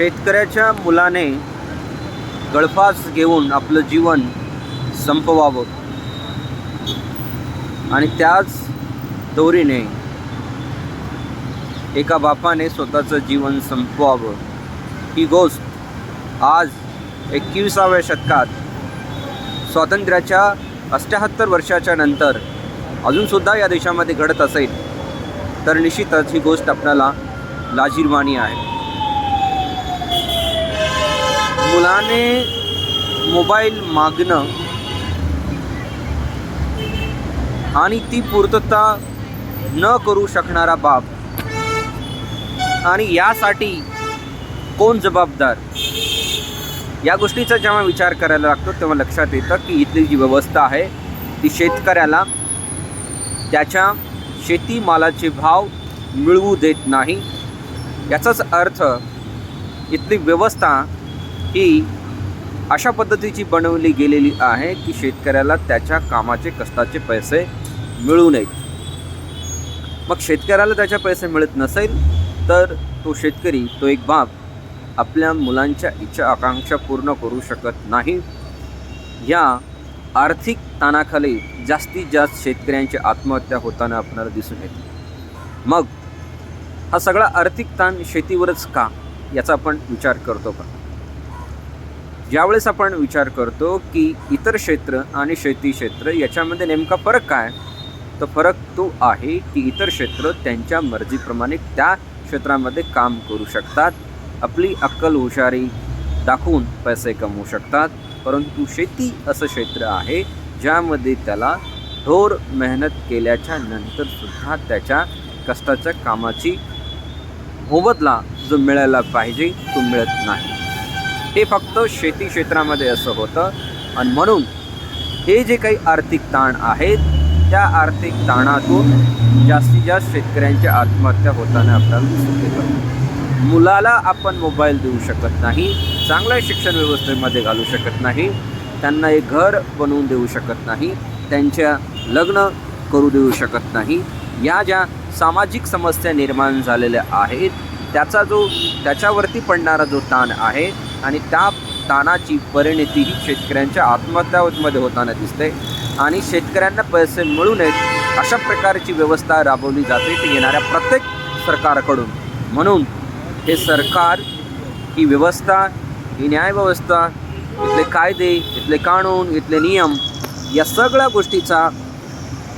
शेतकऱ्याच्या मुलाने गळफास घेऊन आपलं जीवन संपवावं. आणि त्याच दोरीने एका बापाने स्वतःचं जीवन संपवावं. ही गोष्ट आज एकविसाव्या शतकात स्वातंत्र्याच्या अष्ट्याहत्तर वर्षाच्या नंतर अजूनसुद्धा या देशामध्ये घडत असेल तर निश्चितच ही गोष्ट आपल्याला लाजीरवाणी आहे. मुलाने मोबाईल मागणं आणि ती पूर्तता न करू शकणारा बाप. आणि यासाठी कोण जबाबदार? या गोष्टीचा जेव्हा विचार करायला लागतो तेव्हा लक्षात येतं की इथली जी व्यवस्था आहे ती शेतकऱ्याला त्याच्या शेतीमालाचे भाव मिळवू देत नाही. याचाच अर्थ इथली व्यवस्था ही अशा पद्धतीची बनवली गेलेली आहे की शेतकऱ्याला त्याच्या कामाचे कष्टाचे पैसे मिळू नयेत. मग शेतकऱ्याला त्याच्या पैसे मिळत नसेल तर तो शेतकरी तो एक बाप आपल्या मुलांच्या इच्छा आकांक्षा पूर्ण करू शकत नाही. या आर्थिक ताणाखाली जास्तीत जास्त शेतकऱ्यांची आत्महत्या होताना आपल्याला दिसून येते. मग हा सगळा आर्थिक ताण शेतीवरच का याचा आपण विचार करतो का? ज्यावेळेस आपण विचार करतो की इतर क्षेत्र आणि शेती क्षेत्र याच्यामध्ये नेमका फरक काय? तर फरक तो आहे की इतर क्षेत्र त्यांच्या मर्जीप्रमाणे त्या क्षेत्रामध्ये काम करू शकतात. आपली अक्कल हुशारी दाखवून पैसे कमवू शकतात. परंतु शेती असं क्षेत्र आहे ज्यामध्ये त्याला ढोर मेहनत केल्याच्या नंतरसुद्धा त्याच्या कष्टाच्या कामाची मोबदला जो मिळायला पाहिजे तो मिळत नाही. हे फक्त शेती क्षेत्रामध्ये असं होतं. आणि म्हणून हे जे काही आर्थिक ताण आहेत त्या आर्थिक ताणातून जास्तीत जास्त शेतकऱ्यांच्या आत्महत्या होताना आपल्याला दिसून येतं. मुलाला आपण मोबाईल देऊ शकत नाही चांगल्या शिक्षण व्यवस्थेमध्ये घालू शकत नाही त्यांना एक घर बनवून देऊ शकत नाही त्यांच्या लग्न करू देऊ शकत नाही. या ज्या सामाजिक समस्या निर्माण झालेल्या आहेत त्याचा जो त्याच्यावरती पडणारा जो ताण आहे आणि त्या ताणाची परिणती ही शेतकऱ्यांच्या आत्महत्यामध्ये होताना दिसते. आणि शेतकऱ्यांना पैसे मिळू नयेत अशा प्रकारची व्यवस्था राबवली जाते ती येणाऱ्या प्रत्येक सरकारकडून. म्हणून हे सरकार ही व्यवस्था ही न्यायव्यवस्था इथले कायदे इथले कानून इथले नियम या सगळ्या गोष्टीचा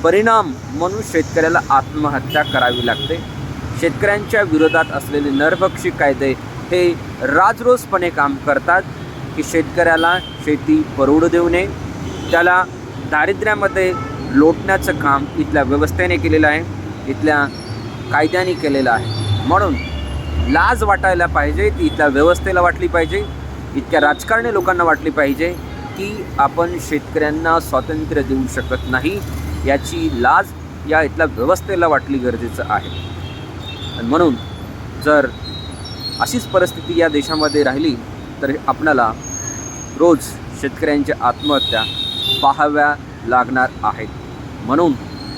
परिणाम म्हणून शेतकऱ्याला आत्महत्या करावी लागते. शेतकऱ्यांच्या विरोधात असलेले नरभक्षी कायदे हे राजरोसपणे काम करतात की शेतकऱ्याला शेती परवडू देऊ नये. त्याला दारिद्र्यामध्ये लोटण्याचं काम इथल्या व्यवस्थेने केलेलं आहे. इथल्या कायद्याने केलेलं आहे. म्हणून लाज वाटायला पाहिजे ती इथल्या व्यवस्थेला वाटली पाहिजे. इतक्या राजकारणी लोकांना वाटली पाहिजे की आपण शेतकऱ्यांना स्वातंत्र्य देऊ शकत नाही. याची लाज या इथल्या व्यवस्थेला वाटली गरजेचं आहे. आणि म्हणून जर अशीच परिस्थिती या देशामध्ये राहिली तर आपणाला रोज शेतकऱ्यांच्या आत्महत्या पाहाव्या लागणार आहेत. म्हणून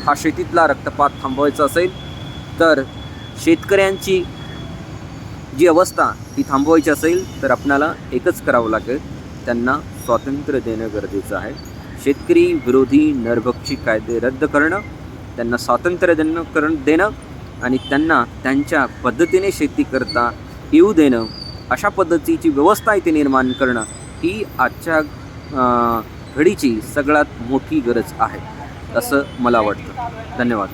हा शेतीतला रक्तपात थांबवायचा असेल तर शेतकऱ्यांची जी अवस्था ती थांबवायची असेल तर आपणाला एकच करावं लागेल त्यांना स्वातंत्र्य देणं गरजेचं आहे. शेतकरी विरोधी नरभक्षी कायदे रद्द करणं त्यांना स्वातंत्र्य देणं करण देणं आणि त्यांना त्यांच्या पद्धतीने शेती करता येऊ देणं अशा पद्धतीची व्यवस्था इथे निर्माण करणं ही आजच्या घडीची सगळ्यात मोठी गरज आहे असं मला वाटतं. धन्यवाद.